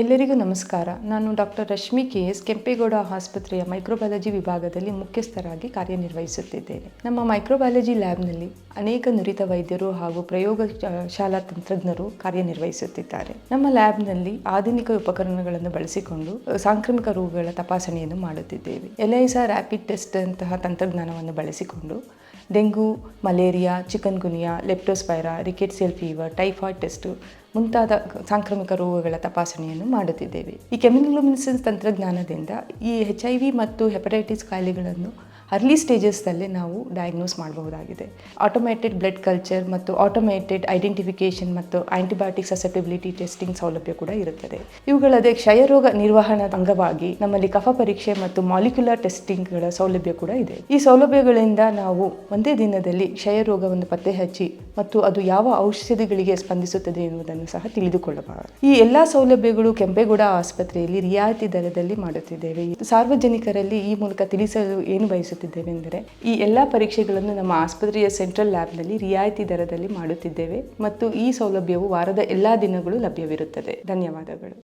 ಎಲ್ಲರಿಗೂ ನಮಸ್ಕಾರ. ನಾನು doctor Rashmi K S Kempegowda ಆಸ್ಪತ್ರೆಯ ಮೈಕ್ರೋಬಯಾಲಜಿ ವಿಭಾಗದಲ್ಲಿ ಮುಖ್ಯಸ್ಥರಾಗಿ ಕಾರ್ಯನಿರ್ವಹಿಸುತ್ತಿದ್ದೇನೆ. ನಮ್ಮ ಮೈಕ್ರೋಬಯಾಲಜಿ ಲ್ಯಾಬ್ನಲ್ಲಿ ಅನೇಕ ನುರಿತ ವೈದ್ಯರು ಹಾಗೂ ಪ್ರಯೋಗ ಶಾಲಾ ತಂತ್ರಜ್ಞರು ಕಾರ್ಯನಿರ್ವಹಿಸುತ್ತಿದ್ದಾರೆ. ನಮ್ಮ ಲ್ಯಾಬ್ನಲ್ಲಿ ಆಧುನಿಕ ಉಪಕರಣಗಳನ್ನು ಬಳಸಿಕೊಂಡು ಸಾಂಕ್ರಾಮಿಕ ರೋಗಗಳ ತಪಾಸಣೆಯನ್ನು ಮಾಡುತ್ತಿದ್ದೇವೆ. ಎಲೈಸಾ ರ್ಯಾಪಿಡ್ ಟೆಸ್ಟ್ ಅಂತಹ ತಂತ್ರಜ್ಞಾನವನ್ನು ಬಳಸಿಕೊಂಡು dengue, malaria chikungunya leptospira rickettsial fever, typhoid test ಮುಂತಾದ ಸಾಂಕ್ರಾಮಿಕ ರೋಗಗಳ ತಪಾಸಣೆಯನ್ನು ಮಾಡುತ್ತಿದ್ದೇವೆ. ಈ ಕೆಮಿಲುಮಿನೆಸೆನ್ಸ್ ತಂತ್ರಜ್ಞಾನದಿಂದ ಈ ಎಚ್ ಐ ವಿ ಮತ್ತು ಹೆಪಟೈಟಿಸ್ ಕಾಯಿಲೆಗಳನ್ನು ಅರ್ಲಿ ಸ್ಟೇಜಸ್ನಲ್ಲಿ ನಾವು ಡಯಾಗ್ನೋಸ್ ಮಾಡಬಹುದಾಗಿದೆ. ಆಟೋಮೇಟೆಡ್ ಬ್ಲಡ್ ಕಲ್ಚರ್ ಮತ್ತು ಆಟೋಮೇಟೆಡ್ ಐಡೆಂಟಿಫಿಕೇಷನ್ ಮತ್ತು ಆಂಟಿಬಯೋಟಿಕ್ ಸಸೆಪ್ಟಿಬಿಲಿಟಿ ಟೆಸ್ಟಿಂಗ್ ಸೌಲಭ್ಯ ಕೂಡ ಇರುತ್ತದೆ. ಇವುಗಳದೇ ಕ್ಷಯರೋಗ ನಿರ್ವಹಣಾ ಅಂಗವಾಗಿ ನಮ್ಮಲ್ಲಿ ಕಫ ಪರೀಕ್ಷೆ ಮತ್ತು ಮಾಲಿಕ್ಯುಲರ್ ಟೆಸ್ಟಿಂಗ್ಗಳ ಸೌಲಭ್ಯ ಕೂಡ ಇದೆ. ಈ ಸೌಲಭ್ಯಗಳಿಂದ ನಾವು ಒಂದೇ ದಿನದಲ್ಲಿ ಕ್ಷಯರೋಗವನ್ನು ಪತ್ತೆ ಹಚ್ಚಿ ಮತ್ತು ಅದು ಯಾವ ಔಷಧಿಗಳಿಗೆ ಸ್ಪಂದಿಸುತ್ತದೆ ಎನ್ನುವುದನ್ನು ಸಹ ತಿಳಿದುಕೊಳ್ಳಬಹುದು. ಈ ಎಲ್ಲ ಸೌಲಭ್ಯಗಳು ಕೆಂಪೇಗೌಡ ಆಸ್ಪತ್ರೆಯಲ್ಲಿ ರಿಯಾಯಿತಿ ದರದಲ್ಲಿ ಮಾಡುತ್ತಿದ್ದೇವೆ. ಸಾರ್ವಜನಿಕರಲ್ಲಿ ಈ ಮೂಲಕ ತಿಳಿಸಲು ಏನು ಬಯಸುತ್ತಿದ್ದೇವೆ ಎಂದರೆ ಈ ಎಲ್ಲ ಪರೀಕ್ಷೆಗಳನ್ನು ನಮ್ಮ ಆಸ್ಪತ್ರೆಯ ಸೆಂಟ್ರಲ್ ಲ್ಯಾಬ್ನಲ್ಲಿ ರಿಯಾಯಿತಿ ದರದಲ್ಲಿ ಮಾಡುತ್ತಿದ್ದೇವೆ ಮತ್ತು ಈ ಸೌಲಭ್ಯವು ವಾರದ ಎಲ್ಲ ದಿನಗಳು ಲಭ್ಯವಿರುತ್ತದೆ. ಧನ್ಯವಾದಗಳು.